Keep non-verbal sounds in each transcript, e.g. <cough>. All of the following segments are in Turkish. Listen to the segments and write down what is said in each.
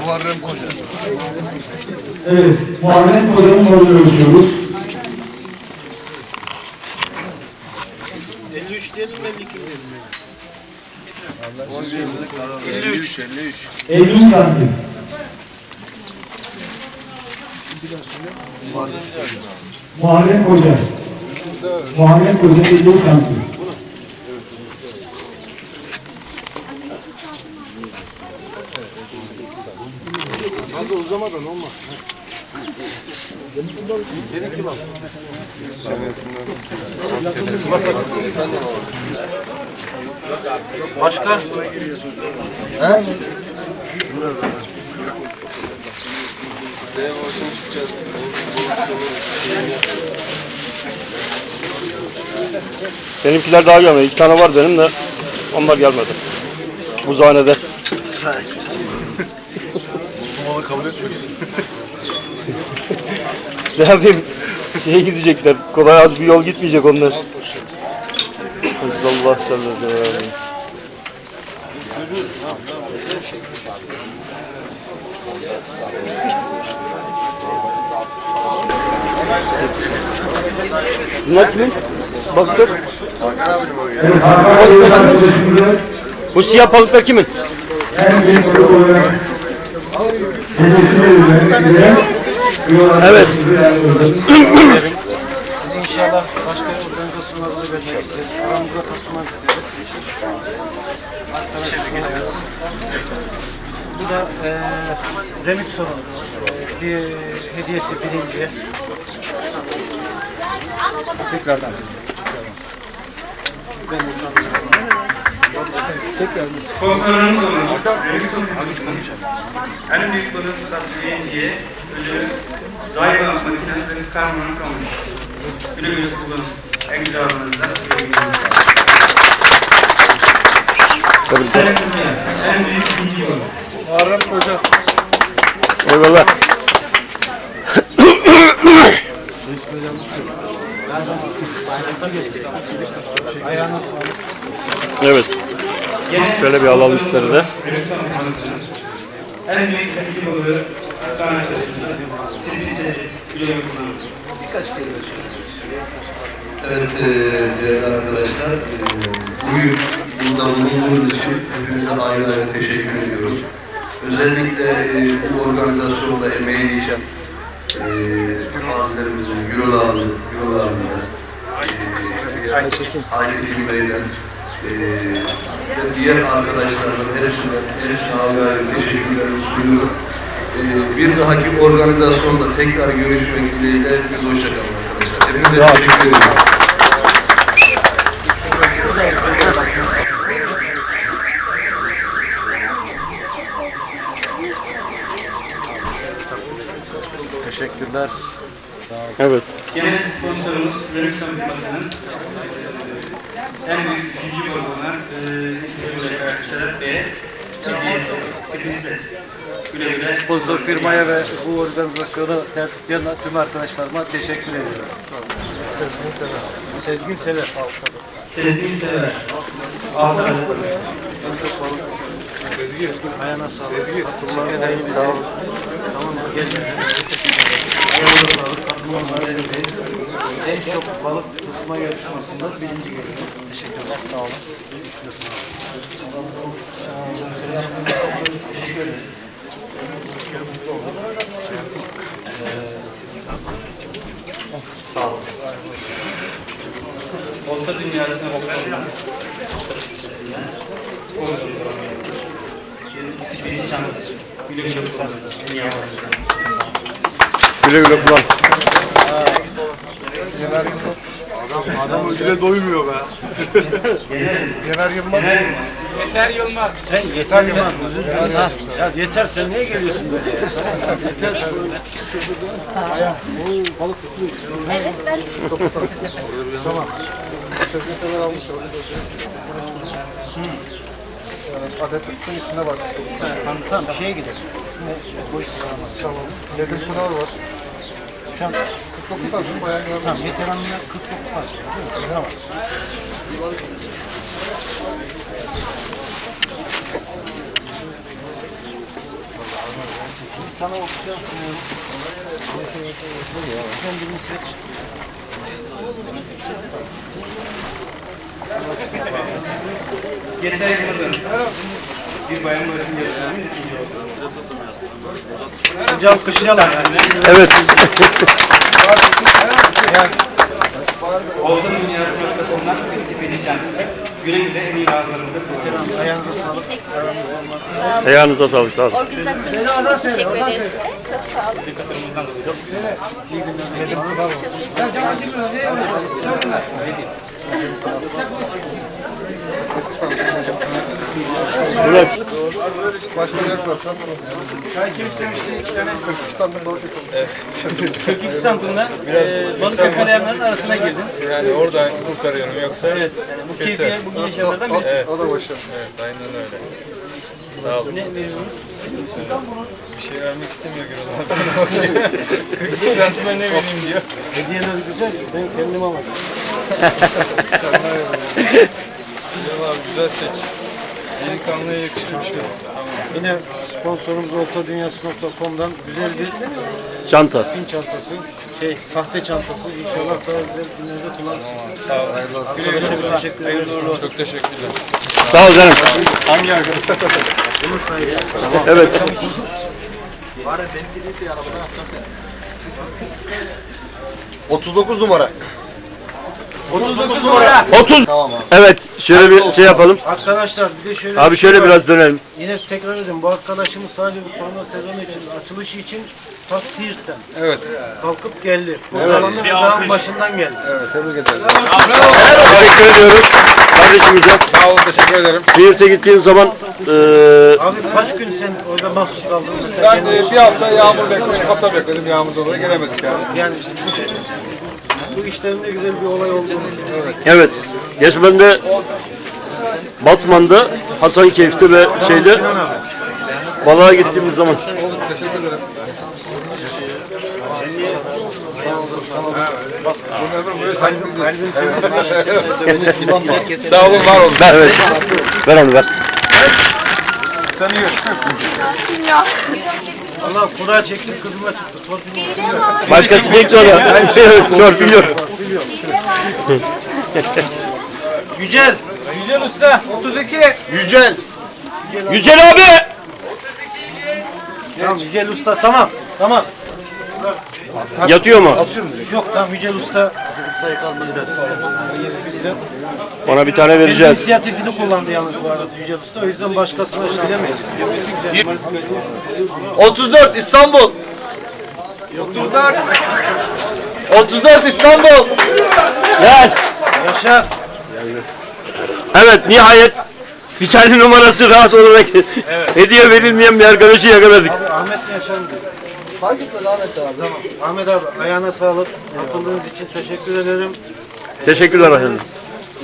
Muharrem Koca. Evet, Muharrem Hoca'nın rolünü ölçüyoruz. 53 diyelim 52 diyelim. 53. 53. 50 santim. Muharrem Hoca. Muharrem Hoca 50 santim. Hadi uzamadan olmaz. Başka? He? Benimkiler daha gelmedi. İki tane var benim de. Onlar gelmedi. Buzhanede. Malı kabul etmiyorsun. <laughs> Ne yapayım? Şeye gidecekler. Kolay az bir yol gitmeyecek onlar. Allah sallallahu aleyhi ve sellem. Bunlar kimin? Ödülünde Bu siyah balıklar kimin? en büyük Evet. Siz inşallah başka organizasyonlarda görmek isteriz. Aramıza katılmak isteriz. Arkadaşlar, Bu da eee Remix sorunu. Bir hediyesi birinci. Tekrardan. Ben Tekrar. Sponsorumuz olan en büyük balık birinciye ödülü Daiwa makinesinin karmanı kalmış. Güle güle kullanın. En güzel. Tebrikler. En büyük. Muharrem Hoca. Eyvallah. Evet. Şöyle bir alalım sizleri de. En büyük ikinci balığı. Evet e, değerli arkadaşlar, e, bugün burada bulunduğunuz için hepinize ayrı ayrı teşekkür ediyoruz. Özellikle e, bu organizasyonda emeği geçen e, gazilerimizin, Eurolar'ımızın, Eurolar'ımızın, e, Aytekin Bey'den e, ve diğer arkadaşlardan Erişin'e, Erişin abi ayrı teşekkürlerimi sunuyorum. E, bir dahaki organizasyonda tekrar görüşmek dileğiyle hepiniz hoşçakalın arkadaşlar. Hepinize teşekkür ediyorum. Teşekkürler. Evet. Genel sponsorumuz Remixon firmasının en büyük üçüncü grubuna güle güle Şeref Bey'e. Sponsor firmaya ve bu organizasyonu tertipleyen tüm arkadaşlarıma teşekkür ediyorum. Sezgin Sever. Sezgin Sever. Altı adet. Sezgin. Ayağına sağlık. Sezgin. Katılmanın sağ olun. Tamam mı? Gelin. Ayağına sağlık. Katılmanın elindeyiz. En çok balık tutma yarışmasında birinci geliyor. Teşekkürler. Sağ olun. Teşekkür ederiz. Sağ olun. Olta dünyasına bakıyorum. Siperi çantası. Güle güle kullanın. Dünya Güle güle kullan. Adam ödüle doymuyor be. Yener Yılmaz. Yeter Yılmaz. Sen yeter Yılmaz. Ha, Ya yeter sen niye geliyorsun böyle? yeter. Oo, balık tutuyor. Tamam. Sözleşmeler almış orada. Adet tutsun içine bak. Tamam tamam şeye gidelim. Boş. Tamam. Pınar var. Şu an 49 açtım bayağı yorulmuş. Tamam veteranına 49 açtım. Sana oksijen sunuyorum. Sen seç. Geçen yıldır bir bayan öğretim görevlerinin ikinci oldu. Hocam kışlayalım. Evet. <laughs> Evet. Oldu Dünyası noktasından nasip edeceğim. Güle en iyi ağızlarımda kullanın. Ayağınıza sağlık. Ayağınıza sağlık. Sağ olun. Organizasyonunuz için teşekkür ederiz. Çok sağ olun. Katılımınızdan dolayı çok Çok teşekkür ederim. Evet. Yaparsan. Çay kim istemişti? İki tane. Kırgızistan'da balık yapalım. 42 santimden e, balık yakalayanların arasına girdin. Yani orada kurtarıyorum yoksa Evet. Yani bu keyfiye, bu gelişenlerden birisi. Evet. O da başarılı. Evet aynen öyle. Sağ olun. Ne mezunu? Bir şey vermek istemiyor Gürol abi. 42 santime ne vereyim diyor. Hediyeler güzel. Ben kendim almadım. <laughs> Gürol abi güzel seç. Delikanlıya yakışmış bir. Yine sponsorumuz ortadunyası.com'dan güzel bir e, Çanta. spin çantası, şey sahte çantası. İnşallah daha güzel günlerde kullanırsınız. Sağ olun. Güle güle. Çok teşekkür ederim. Çok teşekkürler. Sağ ol canım. Hangi arkadaş? <laughs> Evet. Otuz dokuz numara. 39 numara. 30. Tamam abi. Evet. Şöyle bir şey yapalım. Arkadaşlar bir de şöyle Abi bir şey şöyle var. biraz dönelim. Yine tekrar edeyim. Bu arkadaşımız sadece bu korona sezonu için, açılışı için ta Siirt'ten Evet. kalkıp geldi. Bu Evet. dağın başından geldi. Evet tebrik ederim. Teşekkür ediyoruz. Kardeşimize. Sağ olun teşekkür ederim. Siirt'e gittiğin zaman eee Abi kaç gün sen orada mahsus kaldın mesela? Ben e, bir hafta yağmur bekledim, hafta bekledim yağmur dolayı gelemedik yani. Yani bu işlerinde güzel bir olay oldu. Evet. Evet. Geç ben de Batman'da Hasankeyf'te ve şeyde balığa gittiğimiz zaman teşekkür ederim. Sağ olun var olun. ver evet. Ver onu ver. Tanıyorum. Allah kura çektim kızıma çıktı. Torpil olsun. Başkası çekti ona. Ben şey torpil yok. Yücel. Yücel Usta 32. Yücel. Yücel abi. Tamam Yücel Usta tamam. Tamam. Yatıyor mu? Yok tamam Yücel Usta. Ustayı kaldıracağız. Ona bir tane vereceğiz. inisiyatifini kullandı yalnız bu arada Yücel Usta. O yüzden başkasına şey bilemeyiz. 34 İstanbul. 34. 34 İstanbul. Gel. Yaşar. Evet nihayet bir tane numarası rahat olarak hediye verilmeyen bir arkadaşı yakaladık. Abi Ahmet Yaşar mı? Fark etmez Ahmet abi. Tamam. Ahmet abi ayağına sağlık. Katıldığınız için teşekkür ederim. Teşekkürler efendim.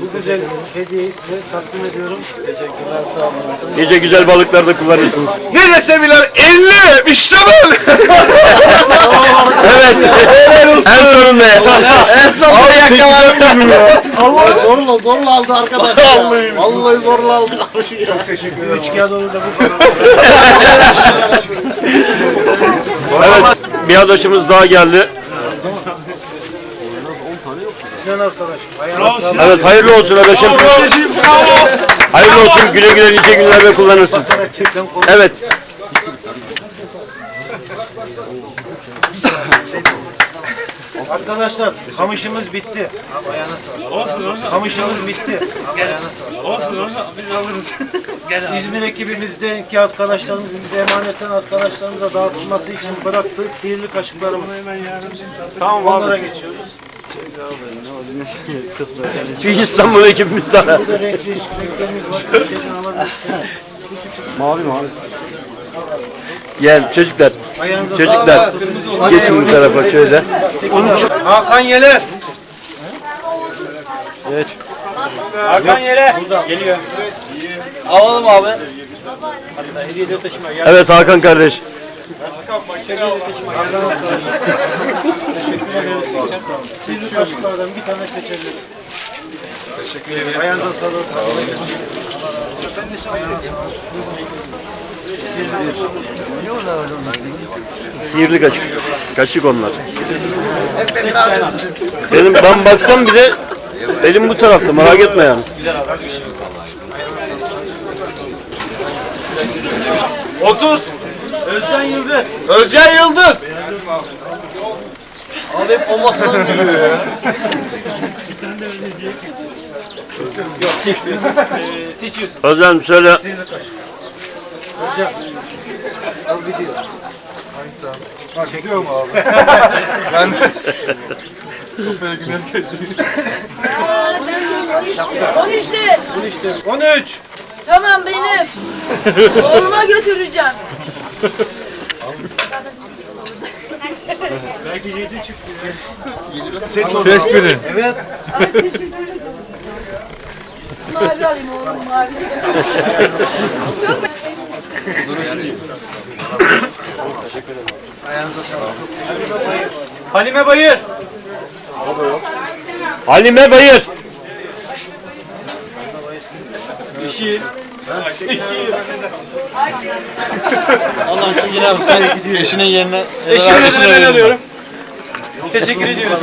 Bu güzel hediyeyi size takdim ediyorum. Teşekkürler sağ olun. Nice güzel balıklarda kullanırsınız. Ne desebiler 50 işte böyle. <laughs> evet. en sonunda. <laughs> Sonunda yakaladım. Allah zorla zorla aldı arkadaş. Vallahi, Vallahi zorla aldı. Çok teşekkür ederim. Üç kağıt olur da bu <laughs> evet. Bir arkadaşımız daha geldi. Arkadaş. Evet hayırlı olsun arkadaşım. Hayırlı olsun güle güle nice günlerde kullanırsın. Gerçekten konu. Evet. Arkadaşlar kamışımız bitti. Olsun olsun. Kamışımız bitti. Olsun olsun biz alırız. İzmir ekibimizdeki arkadaşlarımızın bize emanetten arkadaşlarımıza dağıtılması için bıraktığı sihirli kaşıklarımız. Tamam Onlara geçiyoruz. Bir İstanbul ekibimiz <laughs> alabilirsiniz. Mavi mavi. Gel çocuklar. Ayağınıza Çocuklar. Geçin bu tarafa şöyle. Hakan Yeler. Evet. Hakan yere. Geliyor. Alalım abi. Hediye de taşıma. Gel. Evet Hakan kardeş. Sihirli kaşıklardan bir tane seçebiliriz. Teşekkür ederim. Ayağınıza sağlık. Sihirli kaşık. Kaşık onlar. Benim ben baksam bile elim bu tarafta merak etme yani. Otuz. Özcan Yıldız. Özcan Yıldız. Abi hep o masadan geliyor <laughs> ya. Seçiyorsun. Özel söyle. Çekiyor mu abi? <laughs> ben. Kafaya güneş geçti. 13'tü. 13. Tamam benim. Oğluma götüreceğim. Belki 7 çıktı. Ses biri. Evet. Ay teşekkür ederim. Mavi alayım oğlum mavi. <laughs> Çok Halime Bayır. Halime Bayır. Yeşil. Yeşil. Ondan sonra yine abi sen eşinin yerine Eşimin adını ben alıyorum. Teşekkür ediyoruz.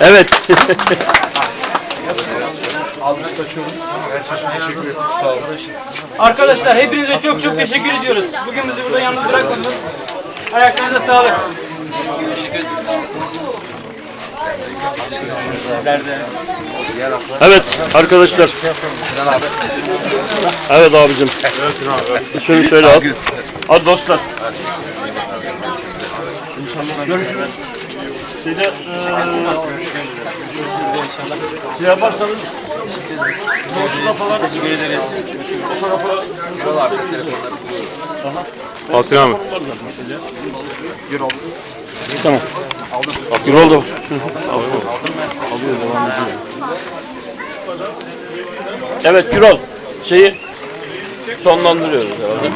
Evet. <laughs> Teşekkür. Sağ olun. Arkadaşlar hepinize çok çok teşekkür ediyoruz. Bugün bizi burada yalnız bırakmadınız. Ayaklarınıza sağlık. Evet arkadaşlar. Evet abicim. Şöyle şöyle al. Hadi dostlar. Görüşürüz. Şeyde eee şey yaparsanız Nohutla falan teşekkür ederiz. O tarafa Fatih abi. Tamam. Aldım. Bak oldu. Alıyor. Alıyor devam ediyor. Evet Gürol. Şeyi sonlandırıyoruz herhalde.